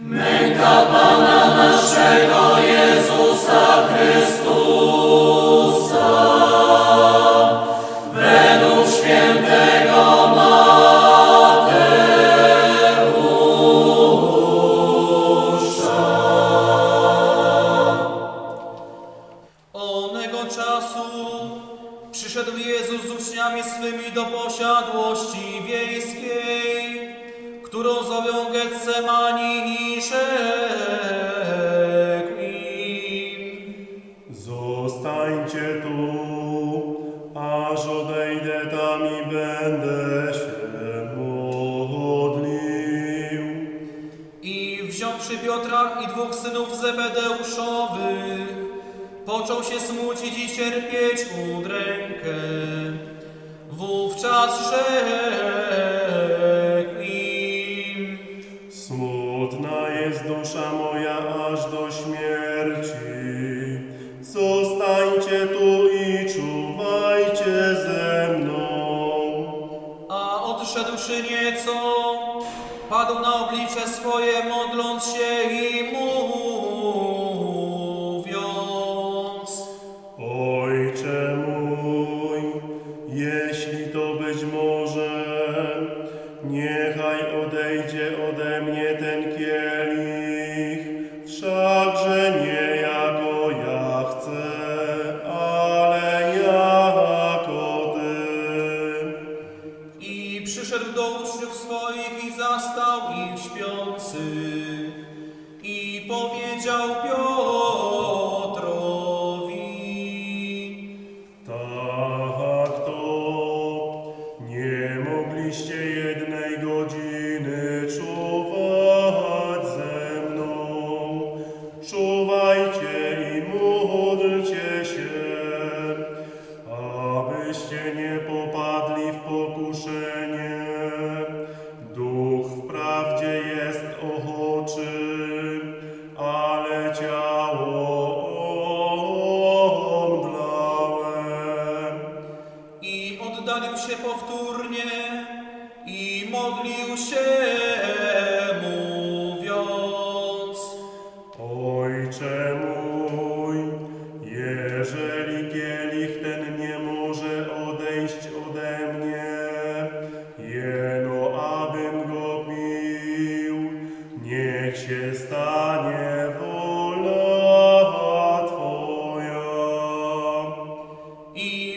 May czas, że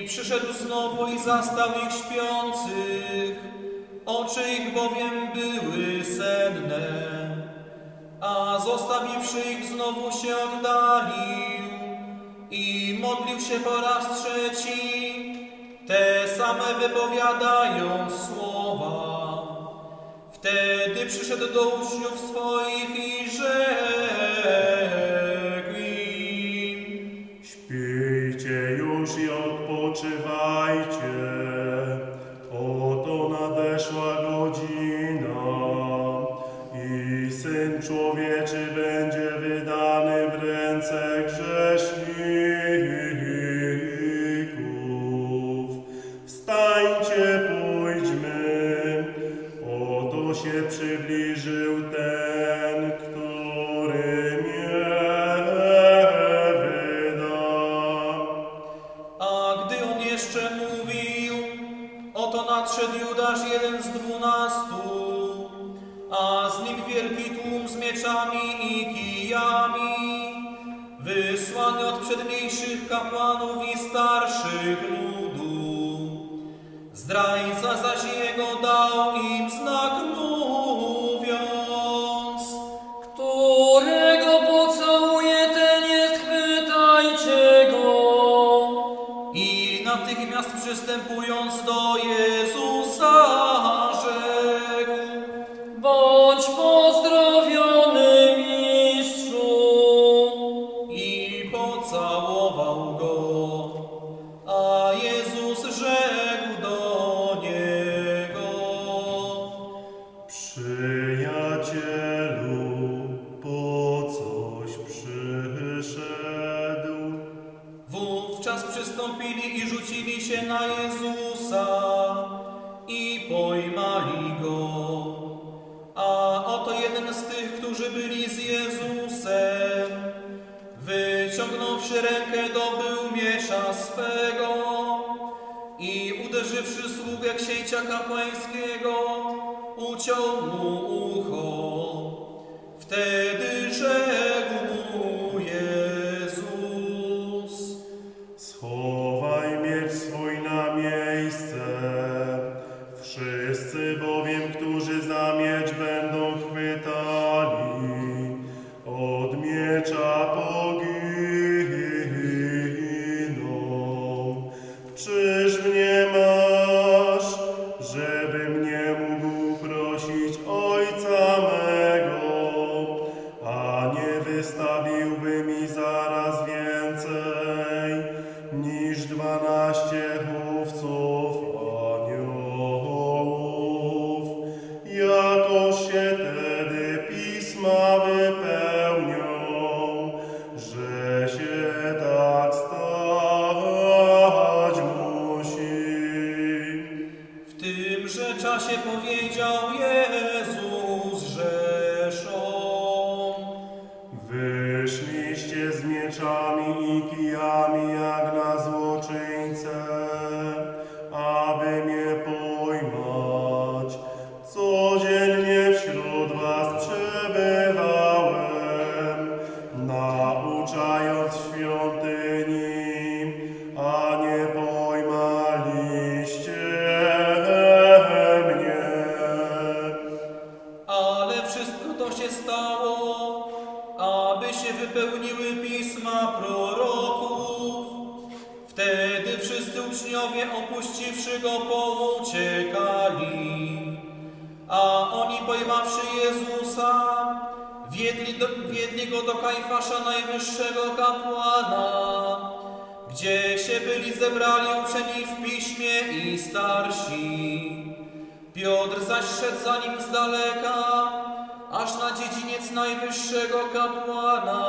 przyszedł znowu i zastał ich śpiących, oczy ich bowiem były senne. A zostawiwszy ich znowu się oddalił i modlił się po raz trzeci, te same wypowiadając słowa. Wtedy przyszedł do uczniów swoich i rzekł, się przybliżył. wiedli go do Kajfasza, najwyższego kapłana, gdzie się byli zebrali uczeni w piśmie i starsi. Piotr zaś szedł za nim z daleka, aż na dziedziniec najwyższego kapłana.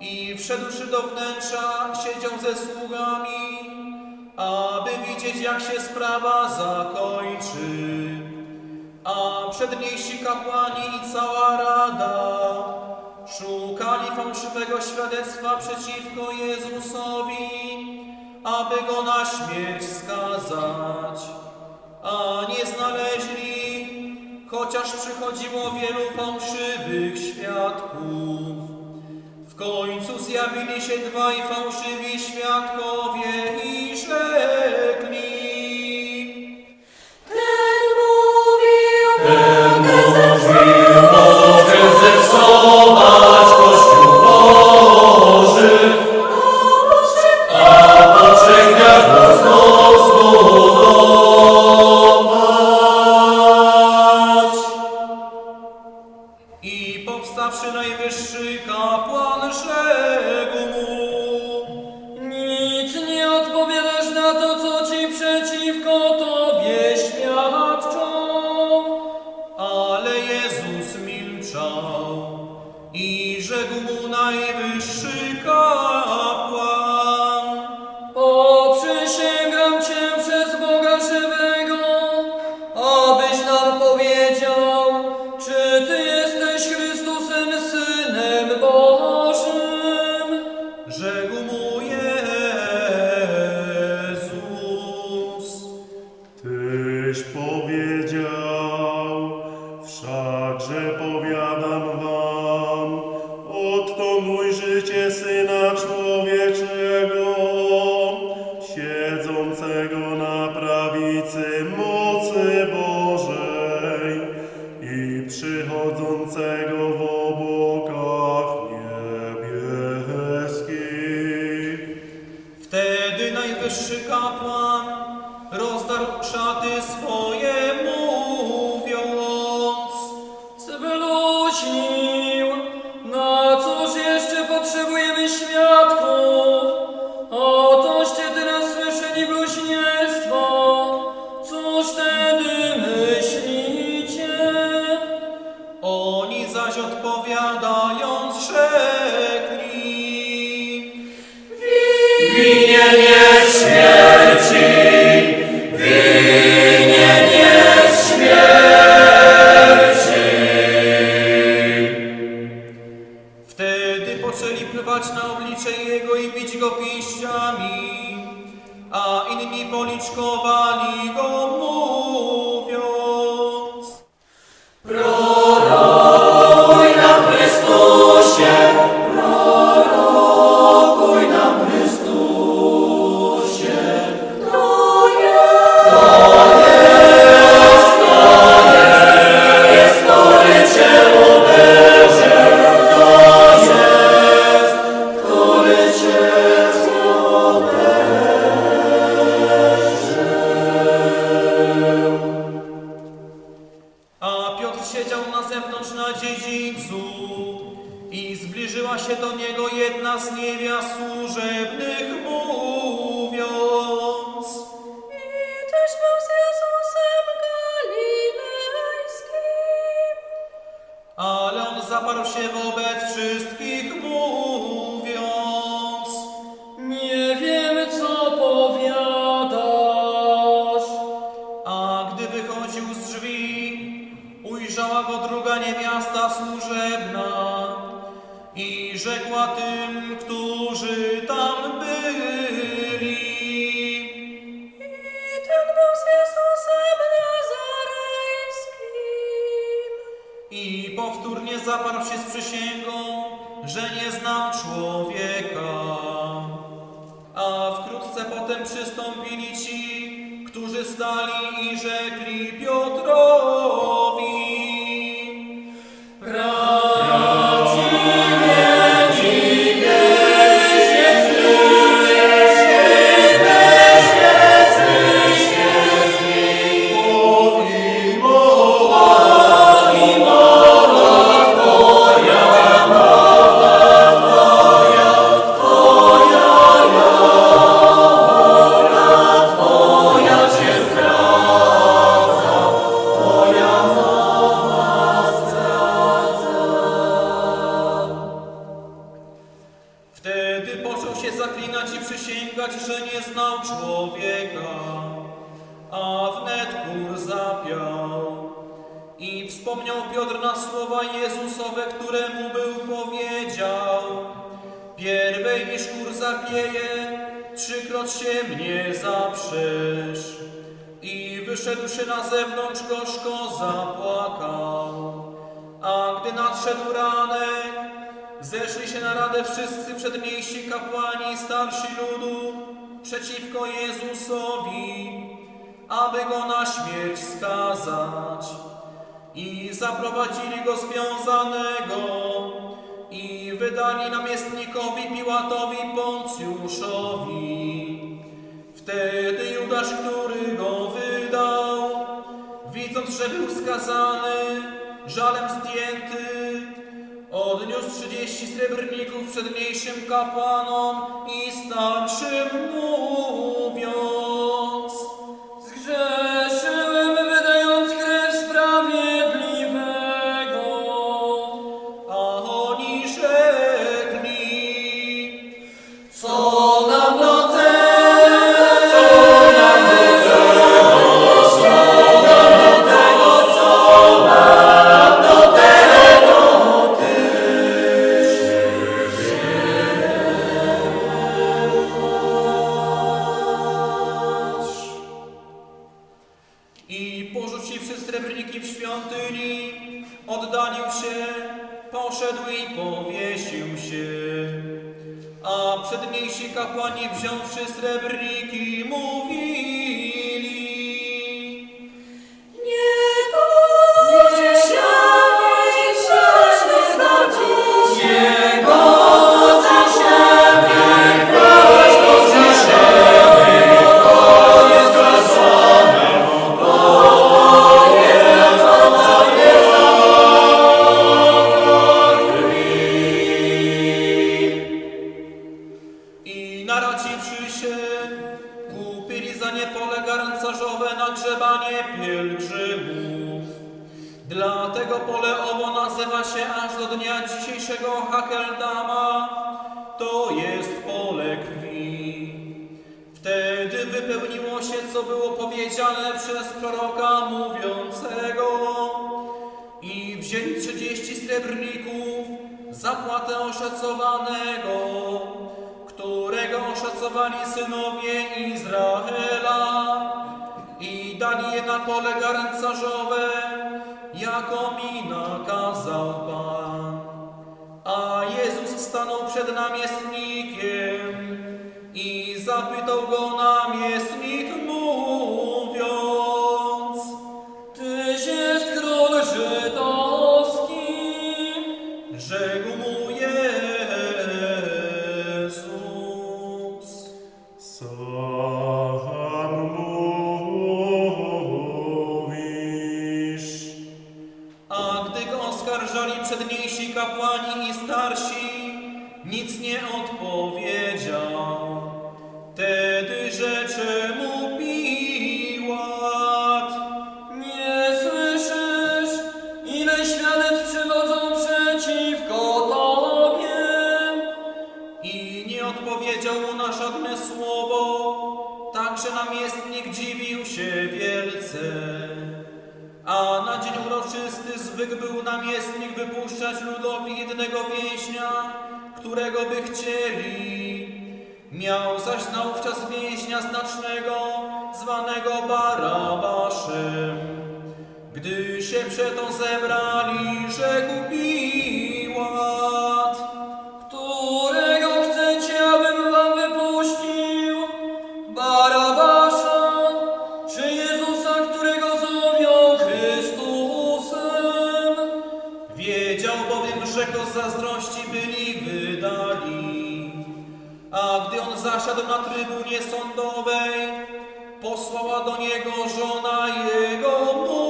I wszedłszy do wnętrza, siedział ze sługami, aby widzieć, jak się sprawa zakończy. A przedniejsi kapłani i cała rada szukali fałszywego świadectwa przeciwko Jezusowi, aby go na śmierć skazać, a nie znaleźli, chociaż przychodziło wielu fałszywych świadków. W końcu zjawili się dwaj fałszywi świadkowie i rzekli, Ten mówił, ten mówił, o. wyższy kapłan, rozdarł szaty swoje. Go druga niewiasta służebna i rzekła tym, którzy tam byli. I ten był Jezusem Nazarejskim. I powtórnie zaparł się z przysięgą, że nie znam człowieka. A wkrótce potem przystąpili ci, którzy stali i rzekli Piotrowi. aby go na śmierć skazać. I zaprowadzili go związanego i wydali namiestnikowi Piłatowi Poncjuszowi. Wtedy Judasz, który go wydał, widząc, że był skazany, żalem zdjęty, odniósł trzydzieści srebrników przedniejszym kapłanom i starszym mu. świątyni, oddalił się, poszedł i powiesił się. A przedniejsi kapłani wziąwszy srebrniki, mówi co było powiedziane przez proroka mówiącego. I wzięli trzydzieści srebrników, zapłatę oszacowanego, którego oszacowali synowie Izraela i dali je na pole garncarzowe, jako mi nakazał Pan. A Jezus stanął przed namiestnikiem i zapytał go namiestnik, wypuszczać ludowi jednego więźnia, którego by chcieli. Miał zaś naówczas więźnia znacznego, zwanego Barabaszem. Gdy się przeto zebrali, rzekł bowiem, z zazdrości byli wydali. A gdy on zasiadł na trybunie sądowej, posłała do niego żona jego, mówiąc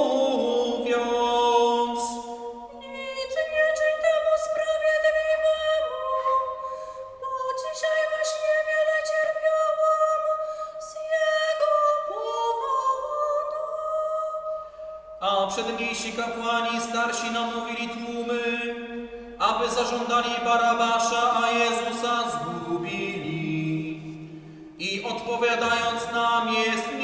zażądali Barabasza, a Jezusa zgubili. I odpowiadając namiestnik rzekł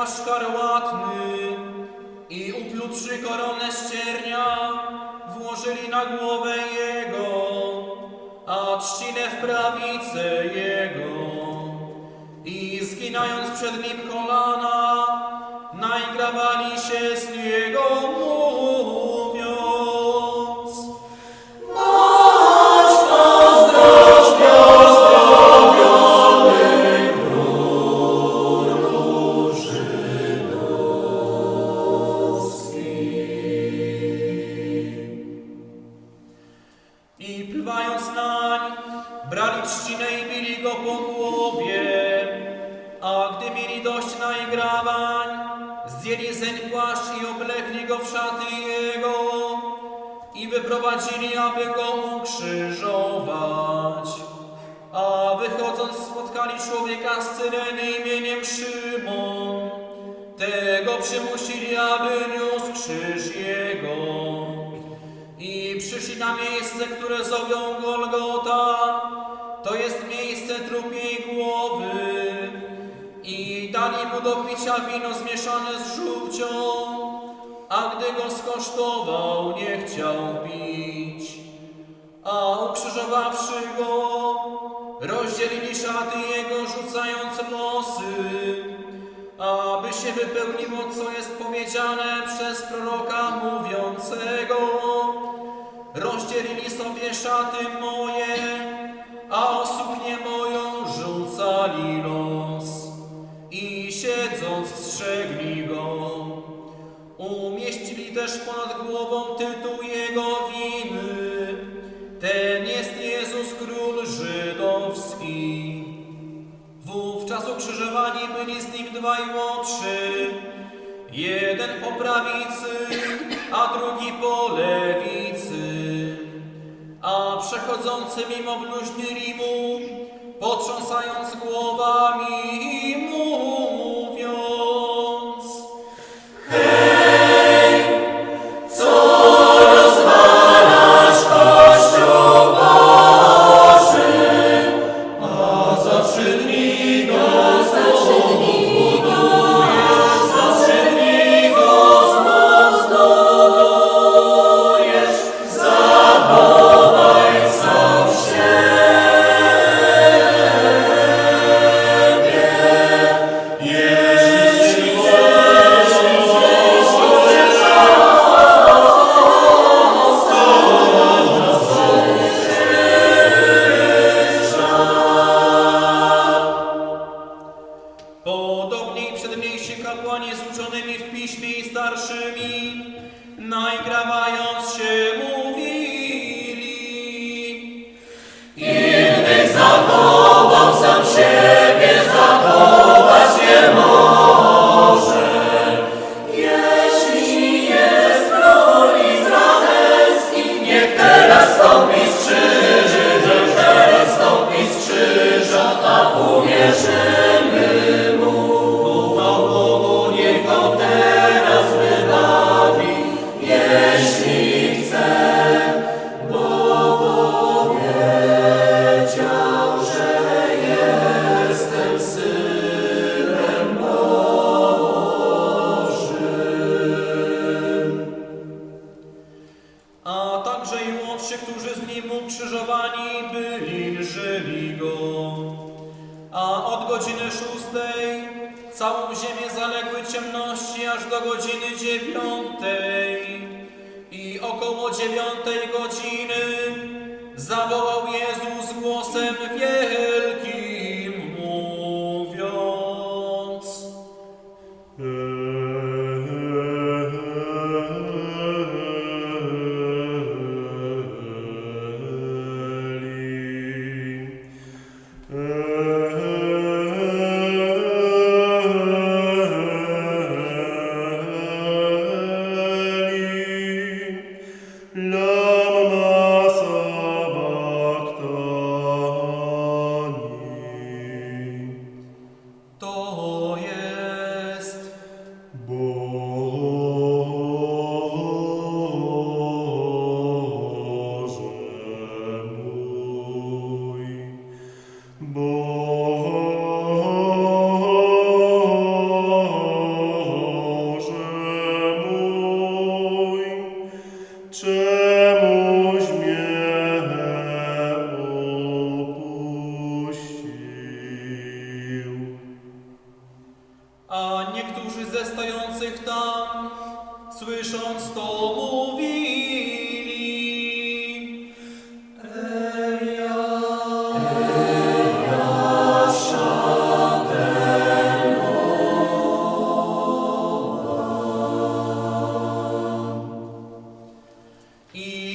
włożyli na nie płaszcz szkarłatny i uplutrzy koronę ściernia, włożyli na głowę jego, a trzcinę w prawicę jego. I zginając przed nim kolana, naigrawali się z niego spotkali człowieka z Cyreny imieniem Szymon. Tego przymusili, aby niósł krzyż jego. I przyszli na miejsce, które zowią Golgota, to jest miejsce trupiej głowy. I dali mu do picia wino zmieszane z żółcią, a gdy go skosztował, nie chciał pić. A ukrzyżowawszy go, rozdzielili szaty jego, rzucając losy, aby się wypełniło, co jest powiedziane przez proroka mówiącego. Rozdzielili sobie szaty moje, a o suknię moją rzucali los. I siedząc strzegli go. Umieścili też ponad głową tytuł jego byli z nim dwaj młodszy, jeden po prawicy, a drugi po lewicy. A przechodzący mimo bluźnili mu, potrząsając głowami i mówiąc.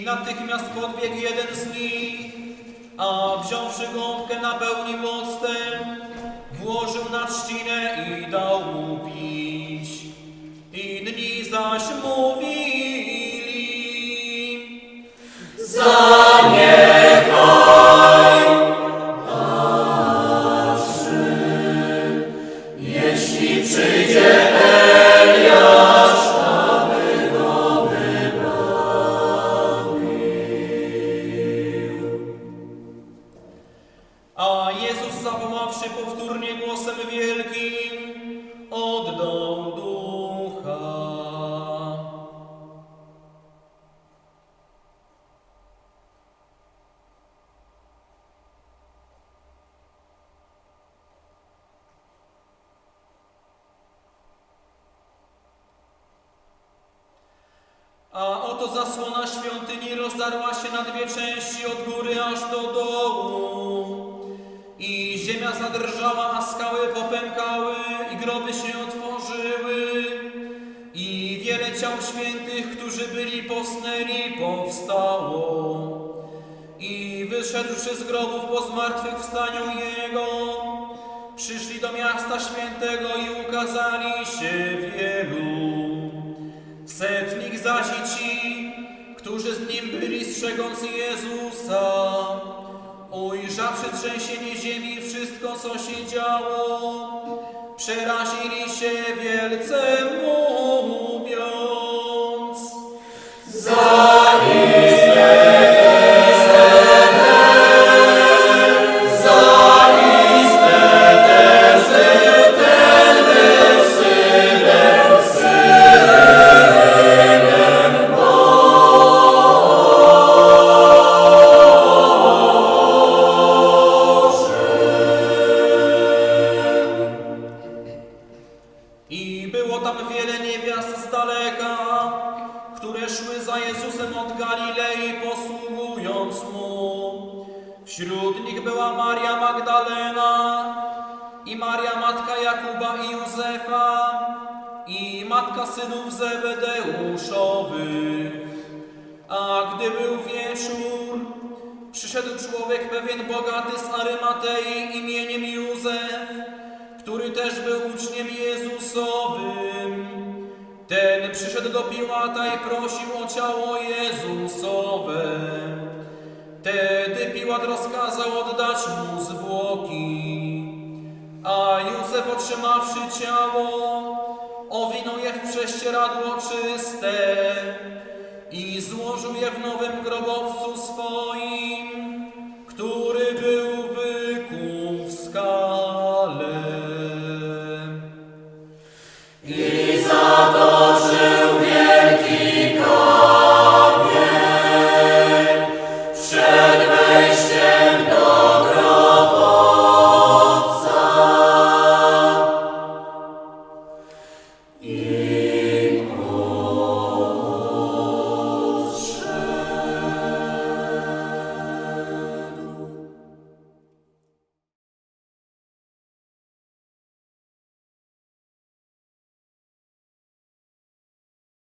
Natychmiast podbiegł jeden z nich, a wziąwszy gąbkę napełnił octem, włożył na trzcinę i dał mu pić. Inni zaś mówili, A A oto zasłona świątyni rozdarła się na dwie części od góry aż do dołu. I ziemia zadrżała, a skały popękały, i groby się otworzyły. I wiele ciał świętych, którzy byli posnęli, powstało. I wyszedłszy z grobów po zmartwychwstaniu Jego, przyszli do miasta świętego i ukazali się wielu. Setnik zaś i ci, którzy z nim byli strzegąc Jezusa, ujrzawszy trzęsienie ziemi i wszystko, co się działo, przerazili się wielce mówiąc. Piłat rozkazał oddać mu zwłoki. A Józef otrzymawszy ciało, owinął je w prześcieradło czyste i złożył je w nowym grobowcu swoim